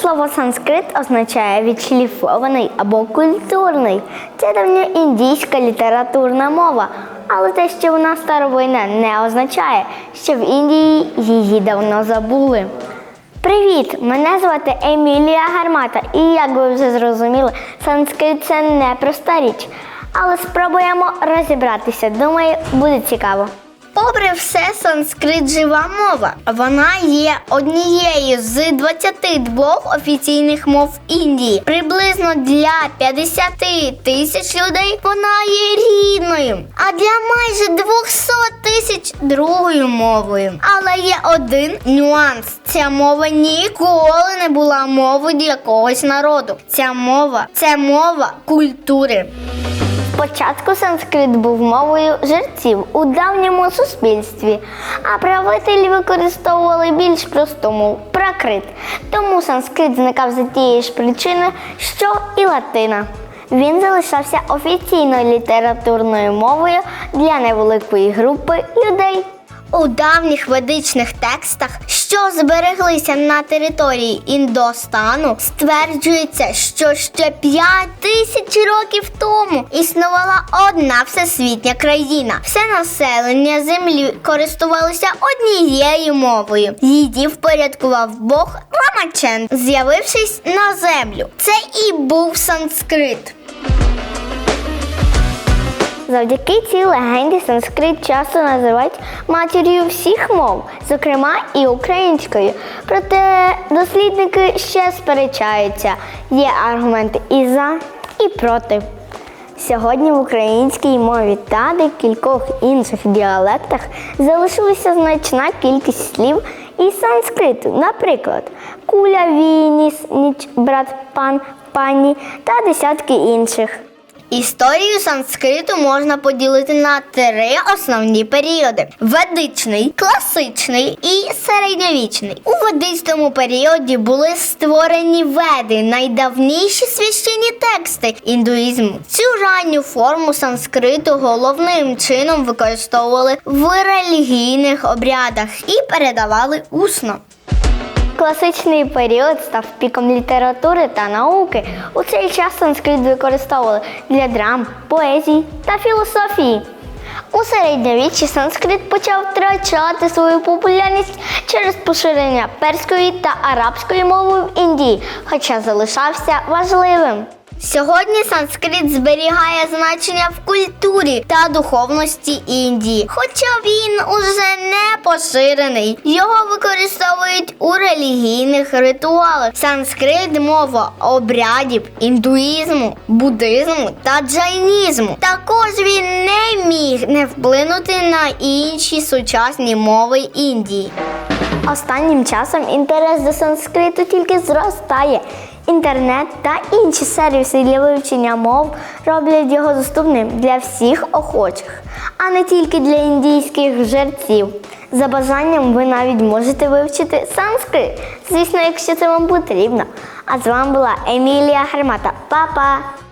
Слово санскрит означає відшліфований або культурний. Це давньоіндійська літературна мова. Але те, що вона старовинна, не означає, що в Індії її давно забули. Привіт! Мене звати Емілія Гармата, і як ви вже зрозуміли, санскрит це не проста річ. Але спробуємо розібратися. Думаю, буде цікаво. Попри все, санскрит жива мова. Вона є однією з 22 офіційних мов Індії. Приблизно для 50 тисяч людей вона є рідною, а для майже 200 тисяч другою мовою. Але є один нюанс: ця мова ніколи не була мовою якогось народу. Ця мова це мова культури. Спочатку санскрит був мовою жерців у давньому суспільстві, а правителі використовували більш просту мову пракрит. Тому санскрит зникав за тієї ж причини, що і латина. Він залишався офіційною літературною мовою для невеликої групи людей. У давніх ведичних текстах, що збереглися на території Індостану, стверджується, що ще 5 тисяч років тому існувала одна всесвітня країна. Все населення землі користувалося однією мовою. Її впорядкував Бог Рамачен, з'явившись на землю. Це і був санскрит. Завдяки цій легенді санскрит часто називають матір'ю всіх мов, зокрема і українською. Проте дослідники ще сперечаються. Є аргументи і за, і проти. Сьогодні в українській мові та декількох інших діалектах залишилася значна кількість слів із санскриту, наприклад, куля, вініс, ніч, брат, пан, пані та десятки інших. Історію санскриту можна поділити на три основні періоди: ведичний, класичний і середньовічний. У ведичному періоді були створені веди, найдавніші священні тексти індуїзму. Цю ранню форму санскриту головним чином використовували в релігійних обрядах і передавали усно. Класичний період став піком літератури та науки. У цей час санскрит використовували для драм, поезії та філософії. У середньовіччі санскрит почав втрачати свою популярність через поширення перської та арабської мови в Індії, хоча залишався важливим. Сьогодні санскрит зберігає значення в культурі та духовності Індії, хоча він уже не поширений. Його використовують у релігійних ритуалах. Санскрит мова обрядів індуїзму, буддизму та джайнізму. Також він не міг не вплинути на інші сучасні мови Індії. Останнім часом інтерес до санскриту тільки зростає. Інтернет та інші сервіси для вивчення мов роблять його доступним для всіх охочих, а не тільки для індійських жерців. За бажанням ви навіть можете вивчити санскрит, звісно, якщо це вам потрібно. А з вами була Емілія Гармата. Па-па!